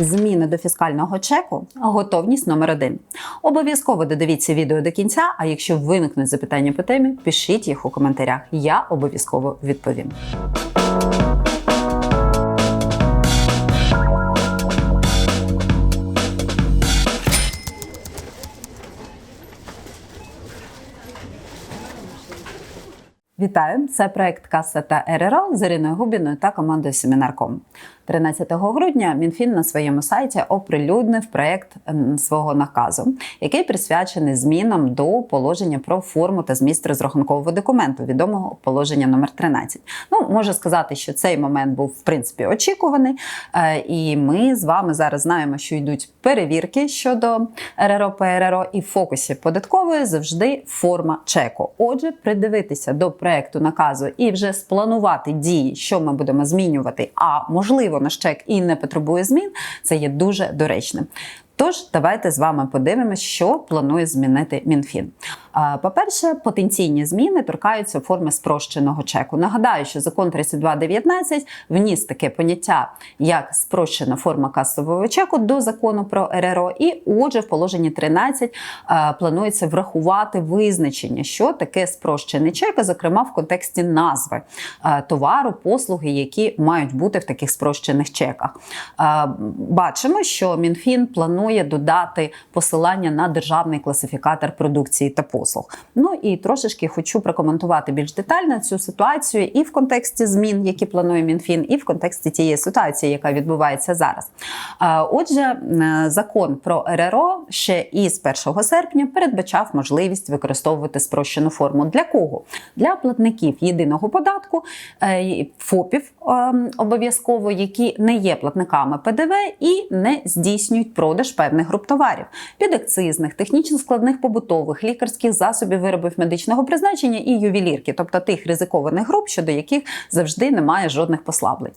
Зміни до фіскального чеку готовність номер один. Обов'язково додивіться відео до кінця. А якщо виникнуть запитання по темі, пишіть їх у коментарях. Я обов'язково відповім. Вітаю! Це проект Каса та РРО з Іриною Губіною та командою Семінарком. 13 грудня Мінфін на своєму сайті оприлюднив проект свого наказу, який присвячений змінам до положення про форму та зміст розрахункового документу, відомого положення номер 13. Ну, можу сказати, що цей момент був в принципі очікуваний, е, і ми з вами зараз знаємо, що йдуть перевірки щодо РРО ПРРО, і в фокусі податкової завжди форма чеку. Отже, придивитися до проекту наказу і вже спланувати дії, що ми будемо змінювати, а можливо наш чек і не потребує змін, це є дуже доречним. Тож, давайте з вами подивимося, що планує змінити МінФін. По-перше, потенційні зміни торкаються форми спрощеного чеку. Нагадаю, що закон 3219 вніс таке поняття як спрощена форма касового чеку до закону про РРО. І, отже, в положенні 13 планується врахувати визначення, що таке спрощений чек, зокрема в контексті назви товару, послуги, які мають бути в таких спрощених чеках. Бачимо, що МінФін планує додати посилання на державний класифікатор продукції та послуг. Ну і трошечки хочу прокоментувати більш детально цю ситуацію і в контексті змін, які планує МінФін, і в контексті тієї ситуації, яка відбувається зараз. Отже, закон про РРО ще із 1 серпня передбачав можливість використовувати спрощену форму. Для кого? Для платників єдиного податку, е, ФОПів е, обов'язково, які не є платниками ПДВ і не здійснюють продаж певних груп товарів підакцизних, технічно складних побутових, лікарських засобів, виробів медичного призначення і ювелірки, тобто тих ризикованих груп, щодо яких завжди немає жодних послаблень.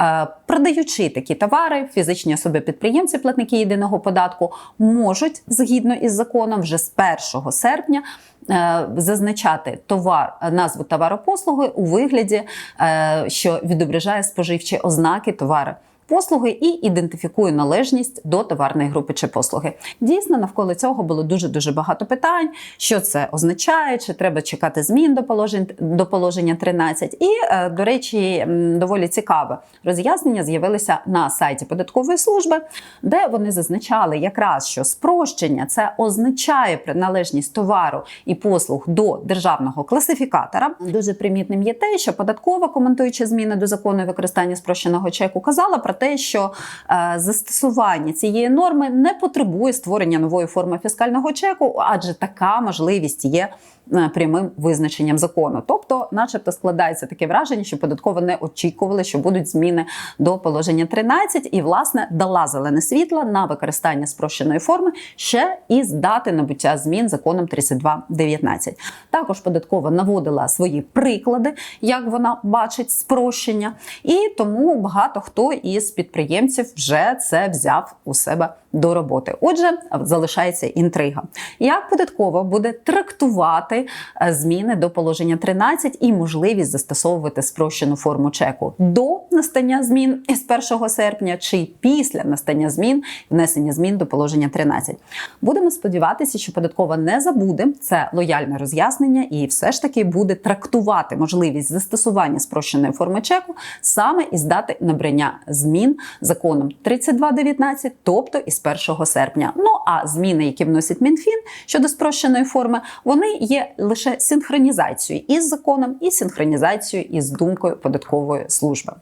Е, Продаючи такі товари, фізичні особи-підприємці, платники єдиного податку можуть згідно із законом вже з 1 серпня. е, Зазначати товар, назву товаропослуги у вигляді, е, що відображає споживчі ознаки товари. Послуги і ідентифікує належність до товарної групи чи послуги. Дійсно, навколо цього було дуже дуже багато питань, що це означає, чи треба чекати змін до положень до положення 13. І, е, до речі, доволі цікаве роз'яснення з'явилися на сайті податкової служби, де вони зазначали якраз, що спрощення це означає приналежність товару і послуг до державного класифікатора. Дуже примітним є те, що податкова, коментуючи зміни до закону використання спрощеного чеку, казала про те, що е, застосування цієї норми не потребує створення нової форми фіскального чеку, адже така можливість є е, прямим визначенням закону. Тобто, начебто, складається таке враження, що податково не очікували, що будуть зміни до положення 13, і власне дала зелене світло на використання спрощеної форми ще із дати набуття змін законом 32.19. Також податкова наводила свої приклади, як вона бачить спрощення, і тому багато хто із підприємців вже це взяв у себе до роботи. Отже, залишається інтрига. Як податкова буде трактувати е, зміни до положення 13 і можливість застосовувати спрощену форму чеку до настання змін із 1 серпня чи після настання змін внесення змін до положення 13. Будемо сподіватися, що податкова не забуде це лояльне роз'яснення і все ж таки буде трактувати можливість застосування спрощеної форми чеку саме із дати набрання змін законом 32.19, тобто із 1 серпня. Ну а зміни, які вносить МінФін щодо спрощеної форми, вони є лише синхронізацією із законом і синхронізацією із думкою податкової служби.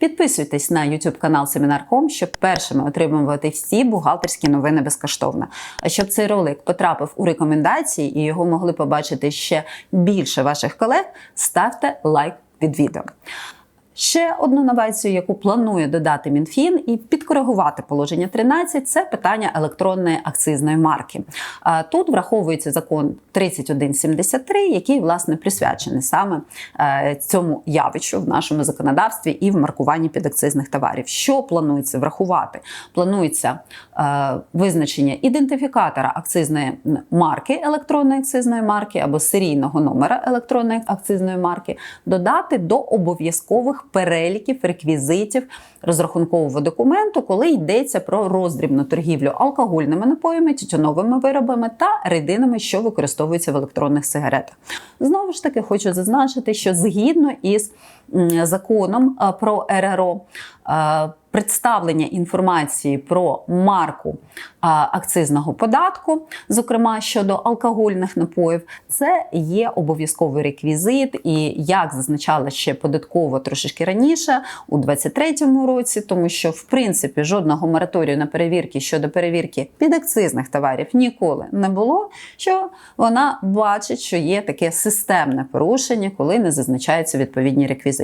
Підписуйтесь на YouTube канал Семінар.com, щоб першими отримувати всі бухгалтерські новини безкоштовно. А щоб цей ролик потрапив у рекомендації і його могли побачити ще більше ваших колег, ставте лайк під відео. Ще одну новацію, яку планує додати МінФін і підкоригувати положення 13, це питання електронної акцизної марки. Тут враховується закон 3173, який власне присвячений саме е, цьому явищу в нашому законодавстві і в маркуванні підакцизних товарів. Що планується врахувати? Планується е, визначення ідентифікатора акцизної марки електронної акцизної марки або серійного номера електронної акцизної марки, додати до обов'язкових переліків, реквізитів розрахункового документу, коли йдеться про роздрібну торгівлю алкогольними напоями, тютюновими виробами та рідинами, що використовуються в електронних сигаретах. Знову ж таки, хочу зазначити, що згідно із законом е, про РРО. е, Представлення інформації про марку а, акцизного податку, зокрема щодо алкогольних напоїв, це є обов'язковий реквізит, і як зазначала ще податково трошечки раніше, у 2023 році, тому що в принципі жодного мораторію на перевірки щодо перевірки підакцизних товарів ніколи не було. Що вона бачить, що є таке системне порушення, коли не зазначаються відповідні реквізити.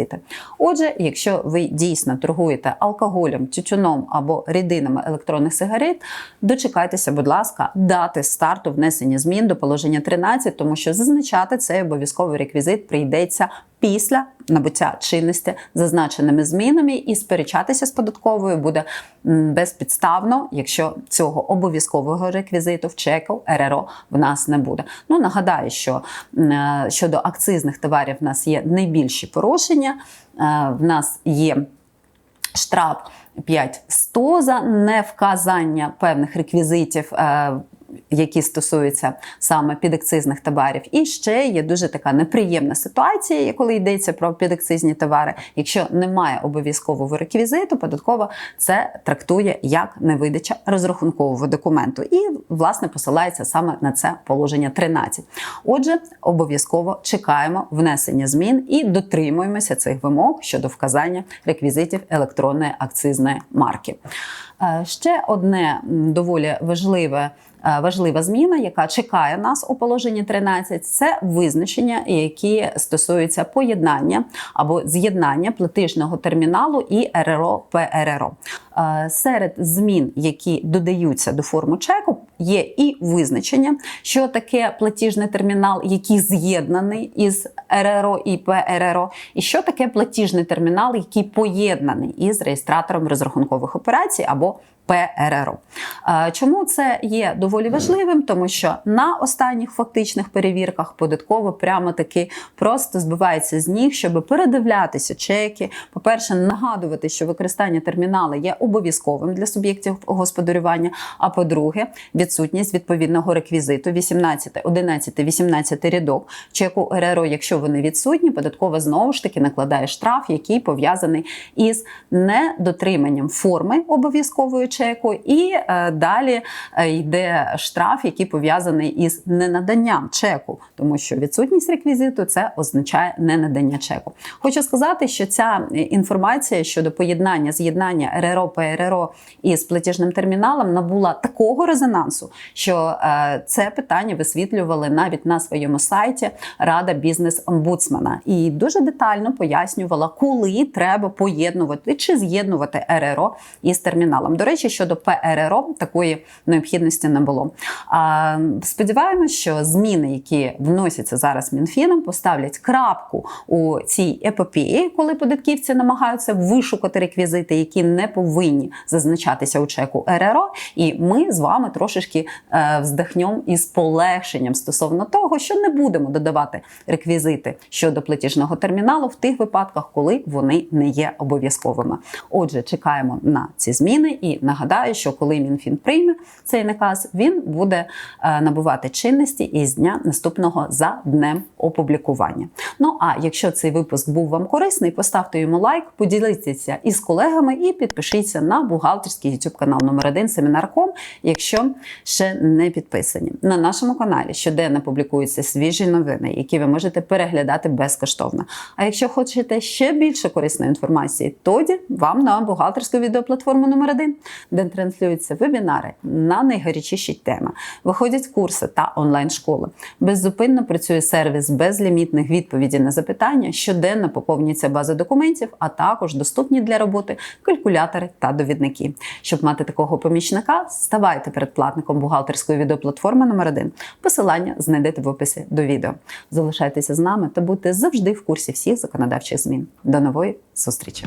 Отже, якщо ви дійсно торгуєте алкоголем, тютюном або рідинами електронних сигарет, дочекайтеся, будь ласка, дати старту внесення змін до положення 13, тому що зазначати цей обов'язковий реквізит прийдеться після набуття чинності зазначеними змінами, і сперечатися з податковою буде безпідставно, якщо цього обов'язкового реквізиту в чеку РРО в нас не буде. Ну нагадаю, що е, щодо акцизних товарів в нас є найбільші порушення. Е, В нас є штраф 5100 за невказання певних реквізитів. Які стосуються саме підакцизних товарів, і ще є дуже така неприємна ситуація, коли йдеться про підакцизні товари. Якщо немає обов'язкового реквізиту, податкова це трактує як невидача розрахункового документу, і власне посилається саме на це положення 13. Отже, обов'язково чекаємо внесення змін і дотримуємося цих вимог щодо вказання реквізитів електронної акцизної марки. Е, Ще одне доволі важливе. Е, Важлива зміна, яка чекає нас у положенні 13, це визначення, які стосуються поєднання або з'єднання платежного терміналу і РРО ПРРО. Е, Серед змін, які додаються до форму чеку, є і визначення, що таке платіжний термінал, який з'єднаний із РРО і ПРРО, і що таке платіжний термінал, який поєднаний із реєстратором розрахункових операцій або ПРРО. Е, Чому це є доволі важливим? Тому що на останніх фактичних перевірках податково прямо таки просто збивається з ніг, щоб передивлятися чеки. По-перше, нагадувати, що використання термінала є обов'язковим для суб'єктів господарювання. А по-друге, відсутність відповідного реквізиту 18, 11, 18 рядок чеку РРО, якщо вони відсутні, податкова знову ж таки накладає штраф, який пов'язаний із недотриманням форми обов'язкової чеку, і е, далі е, йде штраф, який пов'язаний із ненаданням чеку, тому що відсутність реквізиту це означає ненадання чеку. Хочу сказати, що ця е, інформація щодо поєднання з'єднання РРО ПРРО із платіжним терміналом набула такого резонансу, що це питання висвітлювали навіть на своєму сайті Рада бізнес-омбудсмана і дуже детально пояснювала, коли треба поєднувати чи з'єднувати РРО із терміналом. До речі, щодо ПРРО такої необхідності не було. А, сподіваємось, що зміни, які вносяться зараз Мінфіном, поставлять крапку у цій епопії, коли податківці намагаються вишукати реквізити, які не повинні зазначатися у чеку РРО. І ми з вами трошечки е, вздихнем із полегшенням стосовно того, що не будемо додавати реквізити щодо платіжного терміналу в тих випадках, коли вони не є обов'язковими. Отже, чекаємо на ці зміни і нагадаю, що коли Мінфін прийме цей наказ, він буде е, набувати чинності із дня наступного за днем опублікування. Ну а якщо цей випуск був вам корисний, поставте йому лайк, поділіться із колегами і підпишіться на бухгалтерський YouTube канал номер 1 Семінар.ком, якщо ще не підписані. На нашому каналі щоденно публікуються свіжі новини, які ви можете переглядати безкоштовно. А якщо хочете ще більше корисної інформації, тоді вам на бухгалтерську відеоплатформу номер 1 де транслюються вебінари на найгарячіші теми, виходять курси та онлайн-школи. Беззупинно працює сервіс безлімітних відповідей на запитання, щоденно поповнюється база документів, а також доступні для роботи калькулятори та довідники. Щоб мати такого помічника, ставайте передплатником бухгалтерської відеоплатформи номер 1 Посилання знайдете в описі до відео. Залишайтеся з нами та будьте завжди в курсі всіх законодавчих змін. До нової зустрічі!